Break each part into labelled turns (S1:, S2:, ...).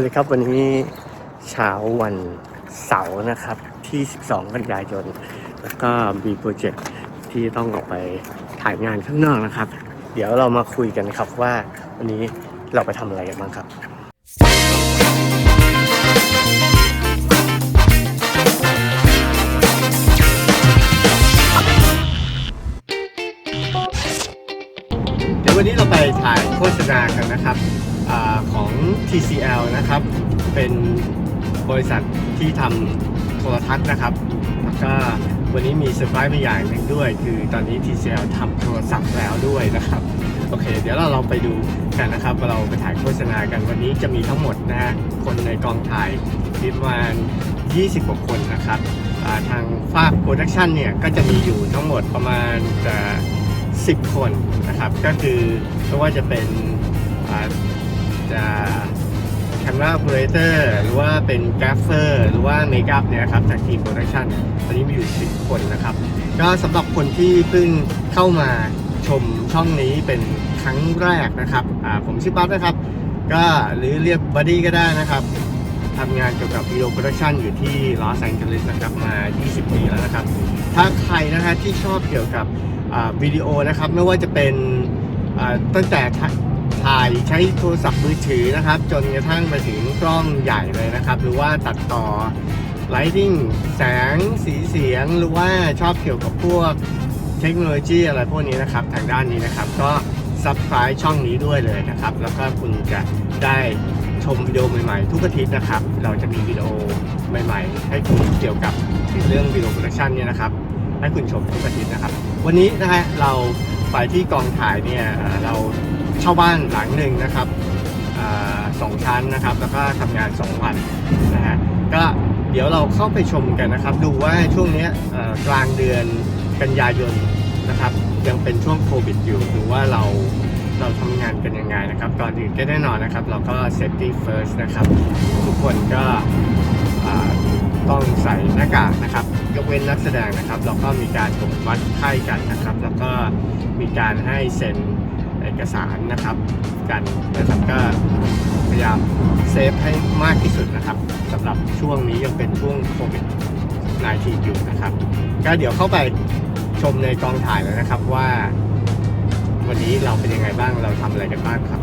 S1: วัสดีครับวันนี้เช้าวันเสาร์นะครับที่ 12 กันยายน แล้วก็มีโปรเจกต์ที่ต้องออกไปถ่ายงานข้างนอกนะครับ เดี๋ยวเรามาคุยกันครับว่าวันนี้เราไปทำอะไรกันบ้างครับเดี๋ยววันนี้เราไปถ่ายโฆษณากันนะครับ อของ TCL นะครับ เป็นบริษัทที่ทำโทรทัศน์นะครับ แล้วก็วันนี้มีเซอร์ไพรส์มาอย่างหนึ่งด้วย คือตอนนี้ TCL ทำโทรศัพท์แล้วด้วยนะครับ โอเค เดี๋ยวเราลองไปดูกันนะครับ เราไปถ่ายโฆษณากันวันนี้จะมีทั้งหมดนะ คนในกองถ่ายประมาณ 20กว่าคนนะครับทางภาคโปรดักชันเนี่ย ก็จะมีอยู่ทั้งหมดประมาณจะ10 คนนะครับ ก็คือไม่ว่าจะเป็น จะแคม r a า o เ a เตอร์หรือว่าเป็นกราฟเฟอร์หรือว่าเมคอัพเนี่ยครับจากทีมโปรดักชันตอนนี้มีอยู่ 10 คนนะครับ ก็สำหรับคนที่เพิ่งเข้ามาชมช่องนี้เป็นครั้งแรกนะครับอ่าผมชื่อปั๊บนะครับ ก็หรือเรียกบัดดี้ก็ได้นะครับทำงานเกี่ยวกับวิดีโอโปรดักชันอยู่ที่ลอสแองเจลิสนะครับมา 20 ปีแล้วนะครับ ถ้าใครนะฮะที่ชอบเกี่ยวกับอ่าวิดีโอนะครับ ไม่ว่าจะเป็นอ่าตั้งแต่ ถ่ายใช้โทรศัพท์มือถือนะครับ จนกระทั่งไปถึงกล้องใหญ่เลยนะครับ หรือว่าตัดต่อ Lighting แสงสีเสียงหรือว่าชอบเกี่ยวกับพวกเทคโนโลยีอะไรพวกนี้นะครับ ทางด้านนี้นะครับ ก็ subscribe ช่องนี้ด้วยเลยนะครับ แล้วก็คุณจะได้ชมวิดีโอใหม่ๆ ทุกอาทิตย์นะครับ เราจะมีวิดีโอใหม่ๆ ให้คุณเกี่ยวกับเรื่องวิดีโอโปรดักชันเนี่ยนะครับ ให้คุณชมทุกอาทิตย์นะครับ วันนี้นะฮะเราไปที่กองถ่ายเนี่ยเรา เช่าบ้านหลังหนึ่งนะครับอสองชั้นนะครับ แล้วก็ทำงานสองวันนะฮะก็เดี๋ยวเราเข้าไปชมกันนะครับ ดูว่าช่วงนี้กลางเดือนกันยายนนะครับ ยังเป็นช่วงโควิดอยู่ดูว่าเราเราทำงานกันยังไงนะครับก่อนอื่นก็แน่นอนนะครับ เราก็ safety first นะครับ ทุกคนก็ต้องใส่หน้ากากนะครับ ยกเว้นนักแสดงนะครับ เราก็มีการตรวจวัดไข้กันนะครับ แล้วก็มีการให้เซ็น อกสารนะครับ กันนะครับก็พยายามเซฟให้มากที่สุดนะครับสำหรับช่วงนี้ยังเป็นช่วงโควิด -19 อยู่นะครับ ก็เดี๋ยวเข้าไปชมในกองถ่ายเลยนะครับว่า วันนี้เราเป็นยังไงบ้างเราทำอะไรกันบ้างครับ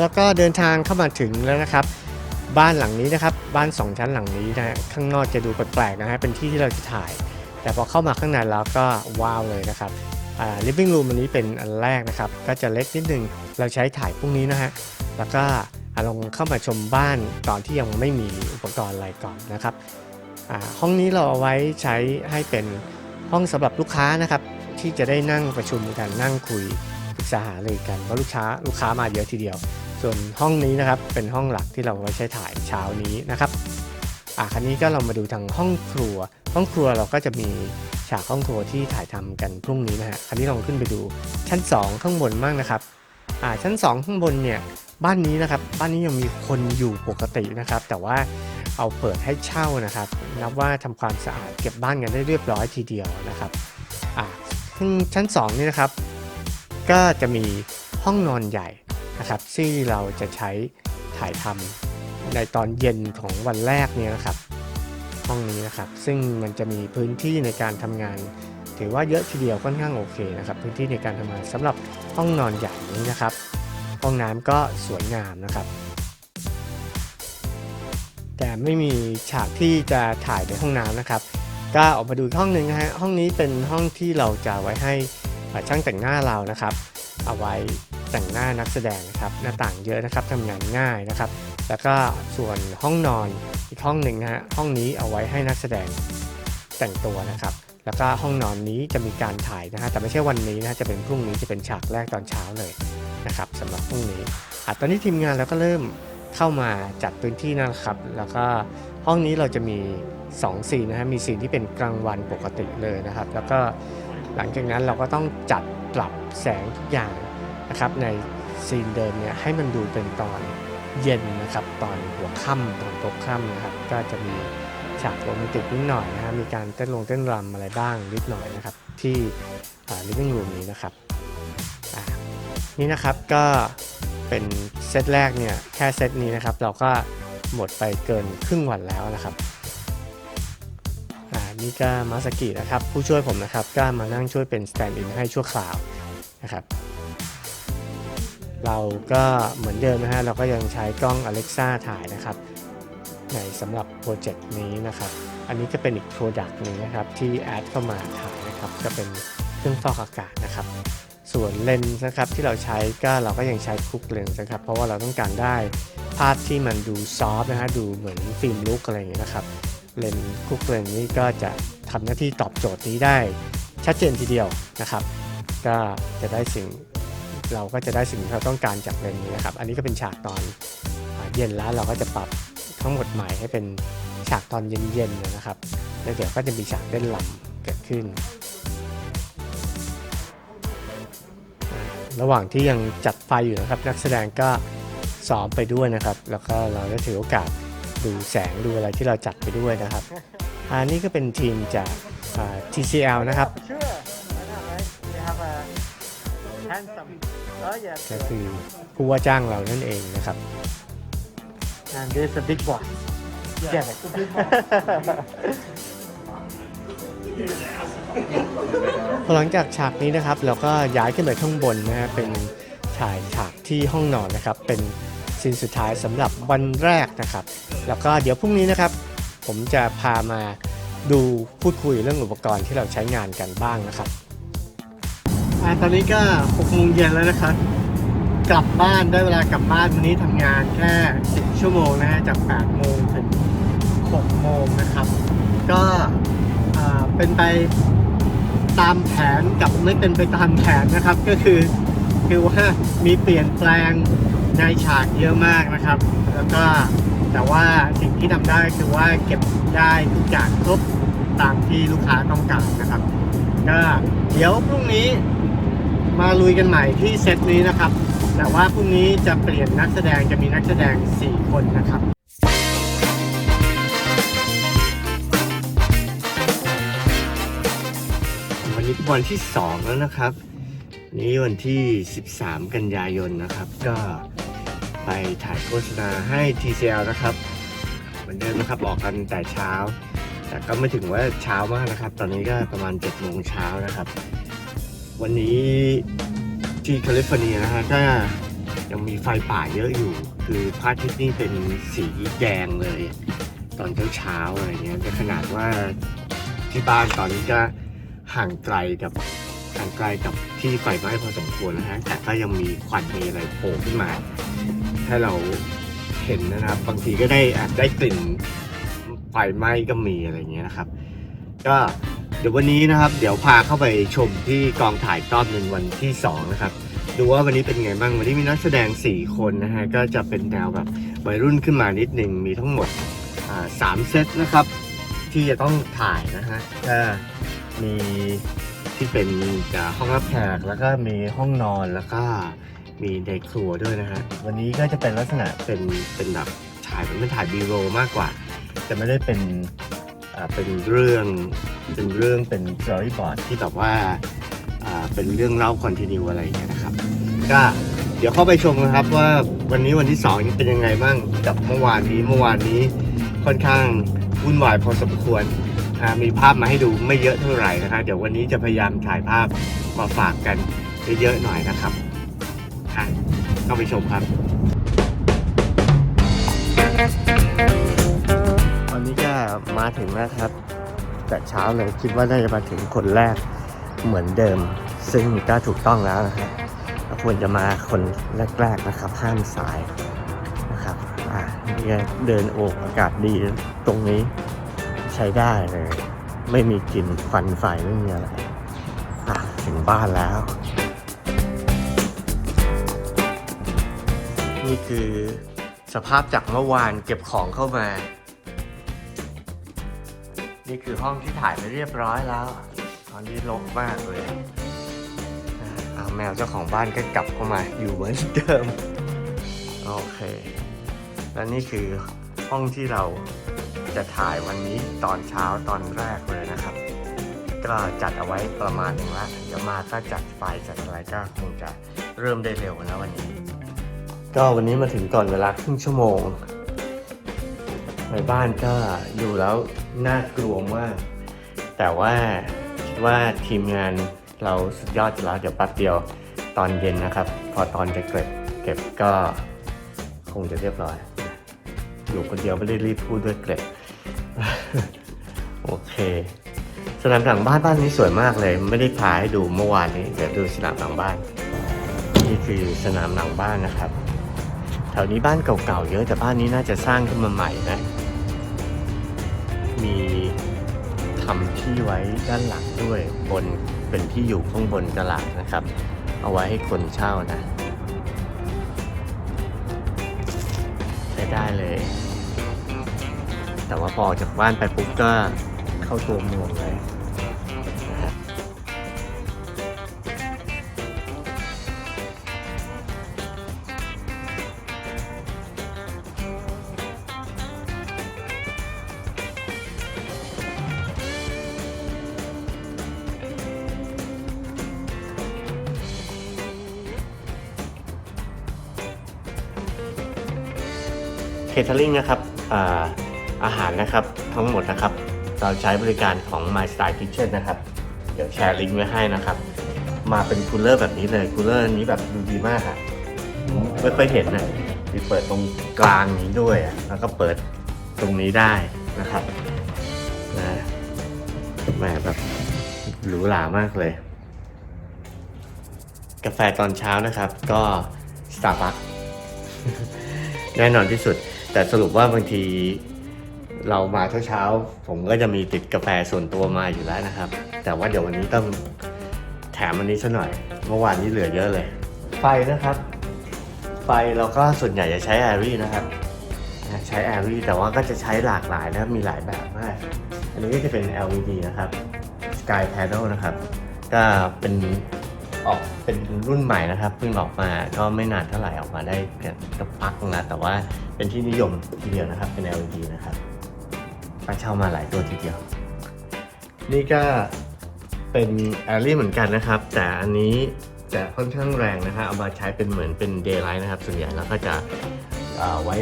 S1: แล้วก็เดินทางเข้ามาถึงแล้วนะครับ บ้านหลังนี้นะครับ บ้านสองชั้นหลังนี้นะฮะข้างนอกจะดูแปลกๆนะฮะเป็นที่ที่เราจะถ่าย แต่พอเข้ามาข้างในแล้วก็ว้าวเลยนะครับอ่า living room อันนี้เป็นอันแรกนะครับ ก็จะเล็กนิดนึง เราใช้ถ่ายพวกนี้นะฮะ แล้วก็ลองเข้ามาชมบ้านตอนที่ยังไม่มีอุปกรณ์อะไรก่อนนะครับ ห้องนี้เราเอาไว้ใช้ให้เป็นห้องสำหรับลูกค้านะครับ ที่จะได้นั่งประชุมกันนั่งคุยปรึกษาหารือกันเพราะลูกค้าลูกค้ามาเยอะทีเดียว ส่วนห้องนี้นะครับเป็นห้องหลักที่เราไว้ใช้ถ่ายเช้านี้นะครับ อะคันนี้ก็เรามาดูทางห้องครัว ห้องครัวเราก็จะมีฉากห้องครัวที่ถ่ายทำกันพรุ่งนี้นะฮะ คันนี้ลองขึ้นไปดูชั้น 2 ข้างบนบ้างนะครับ อ่าชั้น 2 ข้างบนเนี่ยบ้านนี้นะครับ บ้านนี้ยังมีคนอยู่ปกตินะครับ แต่ว่าเอาเปิดให้เช่านะครับ นับว่าทำความสะอาดเก็บบ้านกันได้เรียบร้อยทีเดียวนะครับ อ่าซึ่งชั้น2นี่นะครับ ก็จะมีห้องนอนใหญ่นะครับ ที่เราจะใช้ถ่ายทำ ในตอนเย็นของวันแรกเนี่ยนะครับ ห้องนี้นะครับ ซึ่งมันจะมีพื้นที่ในการทำงาน ถือว่าเยอะทีเดียวค่อนข้างโอเคนะครับพื้นที่ในการทำงานสำหรับห้องนอนใหญ่นี้นะครับ ห้องน้ำก็สวยงามนะครับ แต่ไม่มีฉากที่จะถ่ายในห้องน้ำนะครับ ก็ออกมาดูห้องหนึ่งนะฮะห้องนี้เป็นห้องที่เราจะไว้ให้ช่างแต่งหน้าเรานะครับ เอาไว้แต่งหน้านักแสดงนะครับหน้าต่างเยอะนะครับทำงานง่ายนะครับ แล้วก็ส่วนห้องนอนอีกห้องหนึ่งนะฮะห้องนี้เอาไว้ให้นักแสดงแต่งตัวนะครับ แล้วก็ห้องนอนนี้จะมีการถ่ายนะฮะแต่ไม่ใช่วันนี้นะฮะจะเป็นพรุ่งนี้จะเป็นฉากแรกตอนเช้าเลยนะครับสำหรับพรุ่งนี้อะตอนนี้ทีมงานเราก็เริ่มเข้ามาจัดพื้นที่นะครับ แล้วก็ห้องนี้เราจะมี2ซีนนะฮะมีซีนที่เป็นกลางวันปกติเลยนะครับ แล้วก็หลังจากนั้นเราก็ต้องจัดปรับแสงทุกอย่างนะครับในซีนเดิมเนี่ยให้มันดูเป็นตอน เย็นนะครับ ตอนหัวค่ำตอนตกค่ำนะครับ ก็จะมีฉากโรแมนติกนิดหน่อยนะฮะมีการเต้นลงเต้นรำอะไรบ้างนิดหน่อยนะครับ ที่ลิฟ i ิ g งรูมนี้นะครับนี่นะครับก็เป็นเซตแรกเนี่ยแค่เซตนี้นะครับ เราก็หมดไปเกินครึ่งวันแล้วนะครับอ่านี่ก็มาสกินะครับ ผู้ช่วยผมนะครับ ก็มานั่งช่วยเป็นสแตนด์อินให้ชั่วคราวนะครับ เราก็เหมือนเดิมนะฮะเราก็ยังใช้กล้อง Alexa ถ่ายนะครับ ในสำหรับโปรเจกต์นี้นะครับ อันนี้จะเป็นอีกโปรดักต์หนึงนะครับที่แอดเข้ามาถ่ายนะครับจะเป็นเครื่องฟอกอากาศนะครับ ส่วนเลนส์นะครับที่เราใช้ก็เราก็ยังใช้คุกเลนส์นะครับ เพราะว่าเราต้องการได้ภาพที่มันดูซอฟนะฮะดูเหมือนฟิล์มลุกอะไรอย่างเงี้ยนะครับเลนส์คุกเลนส์นี้ก็จะทำหน้าที่ตอบโจทย์นี้ได้ชัดเจนทีเดียวนะครับ ก็จะได้สิ่ง เราก็จะได้สิ่งที่เราต้องการจากเลนนี้นะครับ อันนี้ก็เป็นฉากตอนเย็นแล้วเราก็จะปรับทั้งหมดใหม่ให้เป็นฉากตอนเย็นๆนะครับ แล้วเดี๋ยวก็จะมีฉากเล่นลำเกิดขึ้น ระหว่างที่ยังจัดไฟอยู่นะครับ นักแสดงก็ซ้อมไปด้วยนะครับ แล้วก็เราได้ถือโอกาสดูแสงดูอะไรที่เราจัดไปด้วยนะครับ อันนี้ก็เป็นทีมจาก TCL นะครับ
S2: handsome. Oh yes.
S1: ก็คือผู้ว่าจ้างเรานั่นเองนะครับ
S2: And there's a big boss. Get it.
S1: พอหลังจากฉากนี้นะครับ เราก็ย้ายขึ้นไปข้างบนนะฮะเป็นถ่ายฉากที่ห้องนอนนะครับ เป็นซีนสุดท้ายสำหรับวันแรกนะครับ แล้วก็เดี๋ยวพรุ่งนี้นะครับ ผมจะพามาดูพูดคุยเรื่องอุปกรณ์ที่เราใช้งานกันบ้างนะครับ อ่าตอนนี้ก็6โมงเย็นแล้วนะครับ กลับบ้านได้เวลากลับบ้านวันนี้ทำงานแค่10ชั่วโมงนะฮะจาก8โมงถึง6โมงนะครับ ก็อ่าเป็นไปตามแผนกับไม่เป็นไปตามแผนนะครับ ก็คือคือว่ามีเปลี่ยนแปลงในฉากเยอะมากนะครับ แล้วก็แต่ว่าสิ่งที่ทำได้คือว่าเก็บได้ทุกอย่างครบตามที่ลูกค้าต้องการนะครับ ก็เดี๋ยวพรุ่งนี้ มาลุยกันใหม่ที่เซตนี้นะครับ แต่ว่าพรุ่งนี้จะเปลี่ยนนักแสดงจะมีนักแสดง 4 คนนะครับวันนี้วันที่ 2 แล้วนะครับ นี้วันที่ 13 กันยายนนะครับ ก็ไปถ่ายโฆษณาให้ TCL นะครับ เหมือนเดิมนะครับออกกันแต่เช้า แต่ก็ไม่ถึงว่าเช้ามากนะครับ ตอนนี้ก็ประมาณ7โมงเช้านะครับ วันนี้ที่แคลิฟอร์เนียนะฮะก็ยังมีไฟป่าเยอะอยู่ คือพระอาทิตย์นี่เป็นสีแดงเลย ตอนเช้าๆอะไรเงี้ยแต่ขนาดว่าที่บ้านตอนนี้ก็ห่างไกลกับห่างไกลกับที่ไฟไหม้พอสมควรนะฮะแต่ก็ยังมีควันมีอะไรโผล่ขึ้นมา ให้เราเห็นนะครับ บางทีก็ได้อาจได้กลิ่นไฟไหม้ก็มีอะไรเงี้ยนะครับ ก็ เดี๋ยววันนี้นะครับ เดี๋ยวพาเข้าไปชมที่กองถ่ายรอบหนึ่งวันที่2นะครับดูว่าวันนี้เป็นไงบ้างวันนี้มีนักแสดง 4 คนนะฮะก็จะเป็นแนวแบบวัยรุ่นขึ้นมานิดหนึ่งมีทั้งหมดสามเซตนะครับ ที่จะต้องถ่ายนะฮะก็มีที่เป็นอ่าห้องรับแขกแล้วก็มีห้องนอนแล้วก็มีในครัวด้วยนะฮะวันนี้ก็จะเป็นลักษณะเป็นเป็นแบบถ่ายเป็นถ่ายบีโรมากกว่า จะไม่ได้เป็นเป็นเรื่อง เป็นเรื่องเป็นสตอรี่บอร์ดที่แบบว่าอ่าเป็นเรื่องเล่าคอนติเนียอะไรอย่างเงี้ยนะครับ ก็เดี๋ยวเข้าไปชมนะครับว่าวันนี้วันที่สองเป็นยังไงบ้างกับเมื่อวานนี้เมื่อวานนี้ค่อนข้างวุ่นวายพอสมควรอ่ามีภาพมาให้ดูไม่เยอะเท่าไหร่นะครับเดี๋ยววันนี้จะพยายามถ่ายภาพมาฝากกันเยอะๆหน่อยนะครับอะเข้าไปชมครับ ตอนนี้ก็มาถึงแล้วครับ แต่เช้าเลยคิดว่าน่าจะมาถึงคนแรกเหมือนเดิม ซึ่งก็ถูกต้องแล้วนะครับเราควรจะมาคนแรกๆนะครับ ห้ามสายนะครับอ่าเดินโอบอากาศดีตรงนี้ใช้ได้เลย ไม่มีกลิ่นควันไฟไม่มีอะไรอะถึงบ้านแล้ว นี่คือสภาพจากเมื่อวานเก็บของเข้ามา นี่คือห้องที่ถ่ายไปเรียบร้อยแล้ว ตอนนี้รกมากเลยเอาแมวเจ้าของบ้านก็กลับเข้ามาอยู่เหมือนเดิม โอเค และนี่คือห้องที่เราจะถ่ายวันนี้ตอนเช้าตอนแรกเลยนะครับ ก็จัดเอาไว้ประมาณหนึ่งละเดี๋ยวมาก็จัดไฟจัดอะไรก็คงจะเริ่มได้เร็วนะวันนี้ ก็วันนี้มาถึงก่อนเวลาครึ่งชั่วโมงในบ้านก็ดูแล้ว น่ากลัวมาก แต่ว่าคิดว่าทีมงานเราสุดยอดอยู่แล้วเดี๋ยวแป๊บเดียวตอนเย็นนะครับ พอตอนจะเก็บเก็บก็คงจะเรียบร้อย อยู่คนเดียวไม่ได้รีบพูดด้วยเกร็ดโอเค สนามหลังบ้านบ้านนี้สวยมากเลย ไม่ได้พาให้ดูเมื่อวานนี้เดี๋ยวดูสนามหลังบ้าน นี่คือสนามหลังบ้านนะครับแถวนี้บ้านเก่าๆเยอะแต่บ้านนี้น่าจะสร้างขึ้นมาใหม่นะ ทำที่ไว้ด้านหลังด้วยบนเป็นที่อยู่ข้างบนตลาดนะครับ เอาไว้ให้คนเช่านะใช้ได้เลย แต่ว่าพอออกจากบ้านไปปุ๊บก็เข้าตัวเมืองเลย เคเทอริงนะครับอาอาหารนะครับทั้งหมดนะครับ เราใช้บริการของ My Style Kitchen นะครับ เดี๋ยวแชร์ลิงก์ไว้ให้นะครับ มาเป็นคูลเลอร์แบบนี้เลยคูลเลอร์นี้แบบดูดีมากอะไม่ค่อยเห็นนะมีเปิดตรงกลางนี้ด้วยอะแล้วก็เปิดตรงนี้ได้นะครับนะแหมแบบหรูหรามากเลย กาแฟตอนเช้านะครับ ก็ Starbucks แน่นอนที่สุด แต่สรุปว่าบางทีเรามาเช้าๆ ผมก็จะมีติดกาแฟส่วนตัวมาอยู่แล้วนะครับ แต่ว่าเดี๋ยววันนี้ต้องแถมอันนี้ซะหน่อย เมื่อวานนี้เหลือเยอะเลย ไฟนะครับ ไฟเราก็ส่วนใหญ่จะใช้แอรี่นะครับ ใช้แอรี่แต่ว่าก็จะใช้หลากหลายนะครับมีหลายแบบมาก อันนี้ก็จะเป็น LED นะครับ Sky Panel นะครับ ก็เป็น ออกเป็นรุ่นใหม่นะครับเพิ่งออกมาก็ไม่นานเท่าไหร่ออกมาได้กระปักนะแต่ว่าเป็นที่นิยมทีเดียวนะครับเป็น LED นะครับไปเช่ามาหลายตัวทีเดียว นี่ก็เป็นแอลลี่เหมือนกันนะครับ แต่อันนี้จะค่อนข้างแรงนะฮะเอามาใช้เป็นเหมือนเป็นเดย์ไลท์นะครับ ส่วนใหญ่แล้วก็จะไว้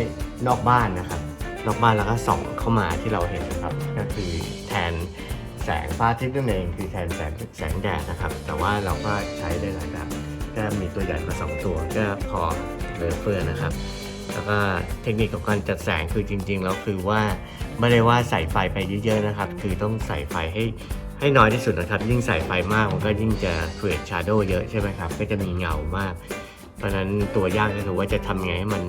S1: นอกบ้านนะครับนอกบ้านแล้วก็ส่องเข้ามาที่เราเห็นนะครับ ก็คือแทน แสงพระอาทิตย์นั่นเองคือแทนแสงแสงแดดนะครับ แต่ว่าเราก็ใช้ได้หลายแบบก็มีตัวใหญ่มาสองตัวก็พอเหลือเฟือนะครับ แล้วก็เทคนิคของการจัดแสงคือจริง ๆ แล้วคือว่าไม่ได้ว่าใส่ไฟไปเยอะๆนะครับ คือต้องใส่ไฟให้ให้น้อยที่สุดนะครับ ยิ่งใส่ไฟมากมันก็ยิ่งจะ create shadow เยอะใช่ไหมครับ ก็จะมีเงามาก เพราะฉะนั้นตัวยากก็คือว่าจะทำไงให้มัน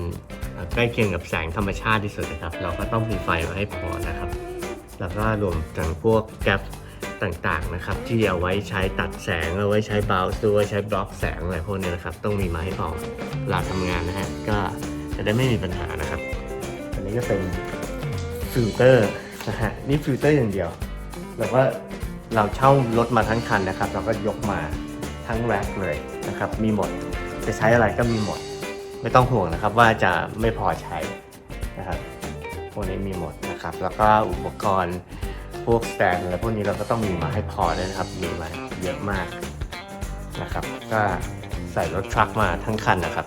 S1: ใกล้เคียงกับแสงธรรมชาติที่สุดนะครับ เราก็ต้องมีไฟมาให้พอนะครับ แล้วก็รวมถึงพวกแกปต่างๆนะครับที่เอาไว้ใช้ตัดแสงเอาไว้ใช้เบลส์ด้วยใช้บล็อกแสงอะไรพวกนี้นะครับ ต้องมีมาให้พอเวลาทำงานนะฮะก็จะได้ไม่มีปัญหานะครับ อันนี้ก็เป็นฟิลเตอร์นะฮะนี่ฟิลเตอร์อย่างเดียวแล้วก็เราเช่ารถมาทั้งคันนะครับ เราก็ยกมาทั้งแร็คเลยนะครับ มีหมดจะใช้อะไรก็มีหมด ไม่ต้องห่วงนะครับว่าจะไม่พอใช้นะครับพวกนี้มีหมด นะครับ แล้วก็อุปกรณ์พวกสแตนอะไรพวกนี้เราก็ต้องมีมาให้พอด้วยนะครับ มีมาเยอะมากนะครับ ก็ใส่รถทรัคมาทั้งคันนะครับ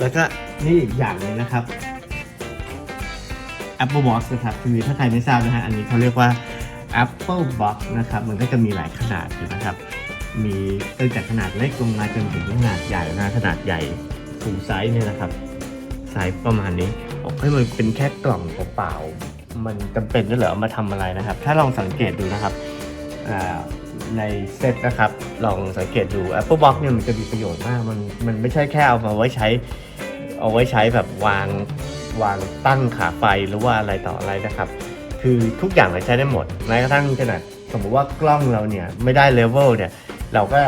S1: แล้วก็นี่อีกอย่างหนึงนะครับ Apple Box นะครับคือถ้าใครไม่ทราบนะฮะ อันนี้เขาเรียกว่า Apple Box นะครับ มันก็จะมีหลายขนาดอยู่นะครับ มีตั้งแต่ขนาดเล็กลงมาจนถึงขนาดใหญ่นะ ขนาดใหญ่ full size เนี่ยนะครับ ไซส์ประมาณนี้ อกให้มันเป็นแค่กล่องเปล่าๆมันจำเป็นด้วยเหรอเอามาทำอะไรนะครับ ถ้าลองสังเกตดูนะครับในเซตนะครับ ลองสังเกตดู Apple Box เนี่ยมันจะมีประโยชน์มาก มันมันไม่ใช่แค่เอามาไว้ใช้ เอาไว้ใช้แบบวางวางตั้งขาไฟหรือว่าอะไรต่ออะไรนะครับ คือทุกอย่างเราใช้ได้หมดแม้กระทั่งขนาดสมมติว่ากล้องเราเนี่ยไม่ได้เลเวลเนี่ย เราก็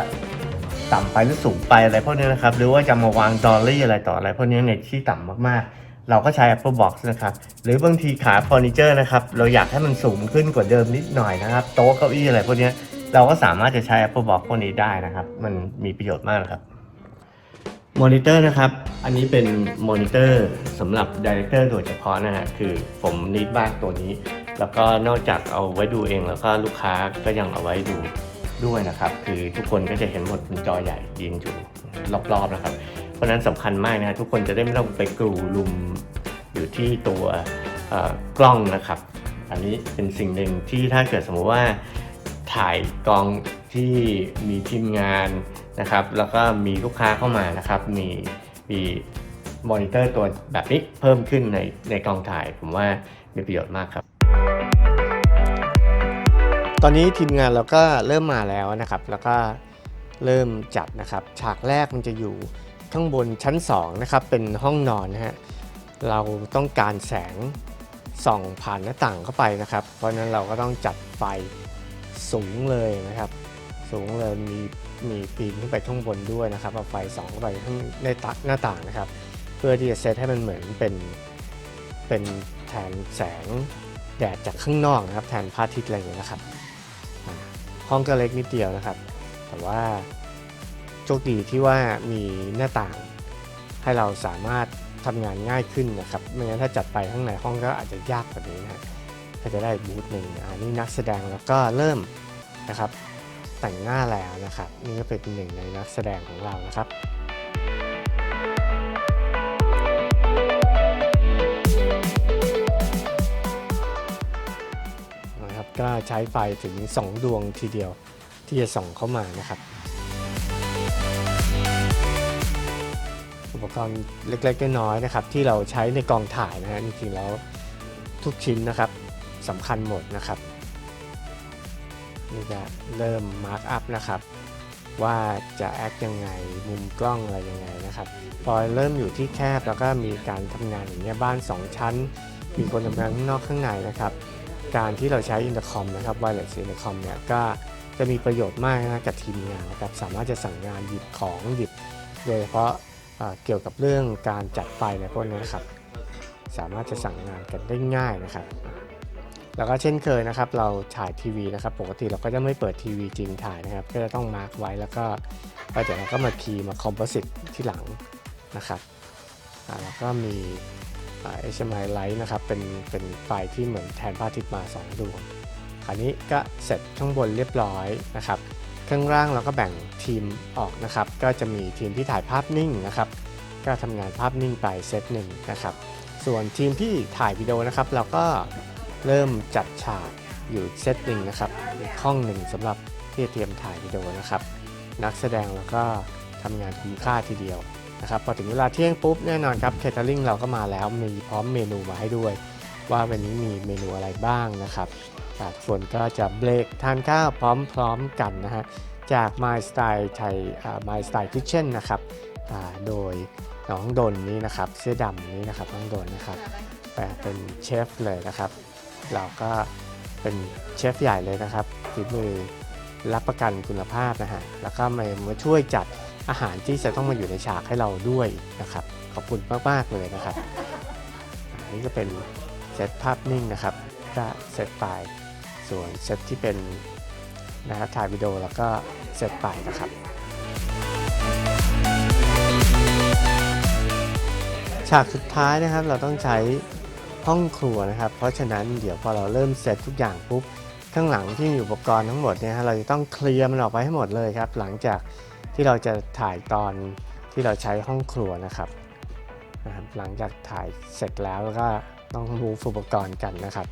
S1: ต่ำไปหรือสูงไปอะไรพวกนี้นะครับ หรือว่าจะมาวางดอลลี่อะไรต่ออะไรพวกนี้ในที่ต่ำมากๆ เราก็ใช้ Apple Box นะครับ หรือบางทีขาเฟอร์นิเจอร์นะครับ เราอยากให้มันสูงขึ้นกว่าเดิมนิดหน่อยนะครับ โต๊ะเก้าอี้อะไรพวกนี้เราก็สามารถจะใช้ Apple Box พวกนี้ได้นะครับ มันมีประโยชน์มากนะครับมอนิเตอร์นะครับ อันนี้เป็นมอนิเตอร์สำหรับดี r e c เตอร์โดยเฉพาะนะฮะคือผมนิดมากตัวนี้ แล้วก็นอกจากเอาไว้ดูเองแล้วก็ลูกค้าก็ยังเอาไว้ดูด้วยนะครับ คือทุกคนก็จะเห็นหมดเป็นจอใหญ่ยืนอยู่รอบๆนะครับ เพราะนั้นสำคัญมากนะทุกคนจะได้ไม่ต้องไปกรูลุมอยู่ที่ตัวกล้องนะครับ อันนี้เป็นสิ่งหนึ่งที่ถ้าเกิดสมมติว่าถ่ายกองที่มีทีมงานนะครับ แล้วก็มีลูกค้าเข้ามานะครับ มีมีมอนิเตอร์ตัวแบบนี้เพิ่มขึ้นในในกองถ่าย ผมว่ามีประโยชน์มากครับ ตอนนี้ทีมงานเราก็เริ่มมาแล้วนะครับ แล้วก็เริ่มจัดนะครับ ฉากแรกมันจะอยู่ ข้างบนชั้น2นะครับเป็นห้องนอนนะฮะเราต้องการแสงส่องผ่านหน้าต่างเข้าไปนะครับ เพราะนั้นเราก็ต้องจัดไฟสูงเลยนะครับ สูงเลยมีมีปีนขึ้นไปข้างบนด้วยนะครับเอาไฟส่องเข้าไปข้างในตาหน้าต่างนะครับ เพื่อที่จะเซตให้มันเหมือนเป็นเป็นแทนแสงแดดจากข้างนอกนะครับ แทนพระอาทิตย์อะไรอย่างเงี้ยนะครับห้องก็เล็กนิดเดียวนะครับ แต่ว่า โชคดีที่ว่ามีหน้าต่างให้เราสามารถทำงานง่ายขึ้นนะครับไม่งั้นถ้าจัดไปข้างในห้องก็อาจจะยากกว่านี้นะฮะก็จะได้บูธหนึ่งอันนี้นักแสดงแล้วก็เริ่มนะครับแต่งหน้าแล้วนะครับ นี่ก็เป็นหนึ่งในนักแสดงของเรานะครับนะครับ ก็ใช้ไฟถึง 2 ดวงทีเดียวที่จะส่องเข้ามานะครับ อุปกรณ์เล็กๆน้อยๆนะครับ ที่เราใช้ในกองถ่ายนะฮะจริงๆแล้วทุกชิ้นนะครับสำคัญหมดนะครับนี่จะเริ่มมาร์กอัพนะครับ ว่าจะแอคยังไงมุมกล้องอะไรยังไงนะครับ พอเริ่มอยู่ที่แคบแล้วก็มีการทำงานอย่างเงี้ยบ้าน 2 ชั้น มีคนทำงานข้างนอกข้างในนะครับ การที่เราใช้อินเตอร์คอมนะครับไวเลสอินเตอร์คอมเนี่ยก็จะมีประโยชน์มากนะกับทีมงานนะครับ สามารถจะสั่งงานหยิบของหยิบโดยเฉพาะ เกี่ยวกับเรื่องการจัดไฟในพวกนี้นะครับ สามารถจะสั่งงานกันได้ง่ายนะครับ แล้วก็เช่นเคยนะครับ เราถ่ายทีวีนะครับ ปกติเราก็จะไม่เปิดทีวีจริงถ่ายนะครับ ก็จะต้องมาร์กไว้แล้วก็เดี๋ยวเราก็มาคีย์มาคอมโพสิตที่หลังนะครับแล้วก็มีอ่า HDMI Light นะครับ เป็นเป็นไฟที่เหมือนแทนพระอาทิตย์มา 2 ดวง คราวนี้ก็เสร็จข้างบนเรียบร้อยนะครับ ข้างล่างเราก็แบ่งทีมออกนะครับ ก็จะมีทีมที่ถ่ายภาพนิ่งนะครับ ก็ทำงานภาพนิ่งไปเซตหนึ่งนะครับ ส่วนทีมที่ถ่ายวิดีโอนะครับ เราก็เริ่มจัดฉากอยู่เซตหนึ่งนะครับอีกห้องหนึ่งสำหรับที่เตรียมถ่ายวิดีโอนะครับ นักแสดงเราก็ทำงานคุ้มค่าทีเดียวนะครับพอถึงเวลาเที่ยงปุ๊บแน่นอนครับเคเทอริงเราก็มาแล้วมีพร้อมเมนูมาให้ด้วย ว่าวันนี้มีเมนูอะไรบ้างนะครับ จากคนก็จะเบรกทานข้าวพร้อมๆกันนะฮะจาก My Style ไทย My Style Kitchen นะครับโดยน้องดนนี้นะครับเสื้อดำนี้นะครับน้องดนนะครับแปลเป็นเชฟเลยนะครับ เราก็เป็นเชฟใหญ่เลยนะครับฝีมือรับประกันคุณภาพนะฮะแล้วก็มามาช่วยจัดอาหารที่จะต้องมาอยู่ในฉากให้เราด้วยนะครับ ขอบคุณมาก ๆ เลยนะครับนนี้ก็เป็นเซตภาพนิ่งนะครับ ก็เซตไป ส่วนเซตที่เป็นนะครับถ่ายวิดีโอแล้วก็เซตไปนะครับ ฉากสุดท้ายนะครับเราต้องใช้ห้องครัวนะครับ เพราะฉะนั้นเดี๋ยวพอเราเริ่มเซตทุกอย่างปุ๊บข้างหลังที่มีอุปกรณ์ทั้งหมดเนี่ยฮะเราจะต้องเคลียร์มันออกไปให้หมดเลยครับ หลังจากที่เราจะถ่ายตอนที่เราใช้ห้องครัวนะครับนะครับ หลังจากถ่ายเสร็จแล้วแล้วก็ต้องมูฟอุปกรณ์กันนะครับ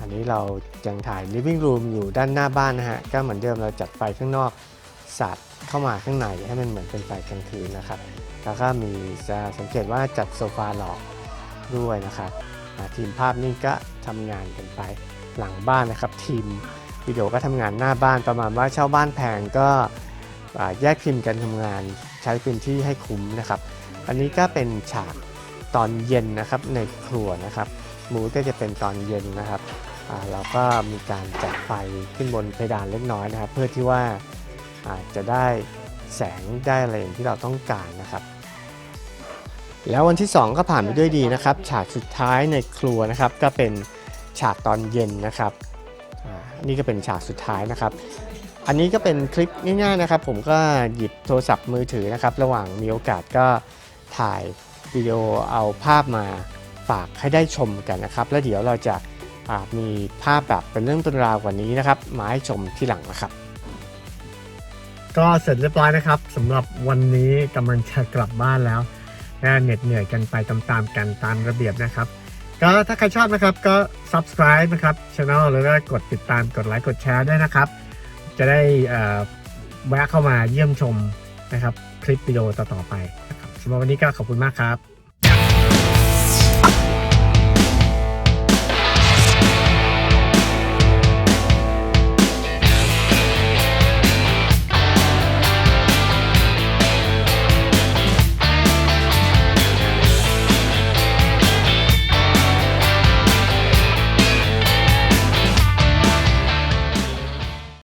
S1: อันนี้เรายังถ่าย living room อยู่ด้านหน้าบ้านนะฮะ ก็เหมือนเดิมเราจัดไฟข้างนอกสาดเข้ามาข้างในให้มันเหมือนเป็นไฟกลางคืนนะครับ แล้วก็มีจะสังเกตว่าจัดโซฟาหลอกด้วยนะครับทีมภาพนี่ก็ทำงานกันไปหลังบ้านนะครับ ทีมวิดีโอก็ทำงานหน้าบ้านประมาณว่าเช่าบ้านแพงก็แยกทีมพ์กันทำงานใช้พื้นที่ให้คุ้มนะครับ อันนี้ก็เป็นฉากตอนเย็นนะครับในครัวนะครับมูก็จะเป็นตอนเย็นนะครับ เราก็มีการจัดไฟขึ้นบนเพดานเล็กน้อยนะครับ เพื่อที่ว่าจะได้แสงได้อะไรอย่างที่เราต้องการนะครับ แล้ววันที่ 2 ก็ผ่านไปด้วยดีนะครับ ฉากสุดท้ายในครัวนะครับ ก็เป็นฉากตอนเย็นนะครับนี่ก็เป็นฉากสุดท้ายนะครับ อันนี้ก็เป็นคลิปง่ายๆนะครับ ผมก็หยิบโทรศัพท์มือถือนะครับ ระหว่างมีโอกาสก็ถ่ายวิดีโอเอาภาพมาฝากให้ได้ชมกันนะครับ แล้วเดี๋ยวเราจะ มีภาพแบบเป็นเรื่องเป็นราวกว่านี้นะครับ มาให้ชมที่หลังนะครับ ก็เสร็จเรียบร้อยนะครับสำหรับวันนี้กำลังจะกลับบ้านแล้วนะเหน็ดเหนื่อยกันไปตามๆกันตามระเบียบนะครับ ก็ถ้าใครชอบนะครับก็ subscribe นะครับช anel แล้วก็กดติดตามกดไลค์กดแชร์ด้วยนะครับ จะได้แวะเข้ามาเยี่ยมชมนะครับ คลิปวิดีโอต่อๆไปนะครับสำหรับวันนี้ก็ขอบคุณมากครับ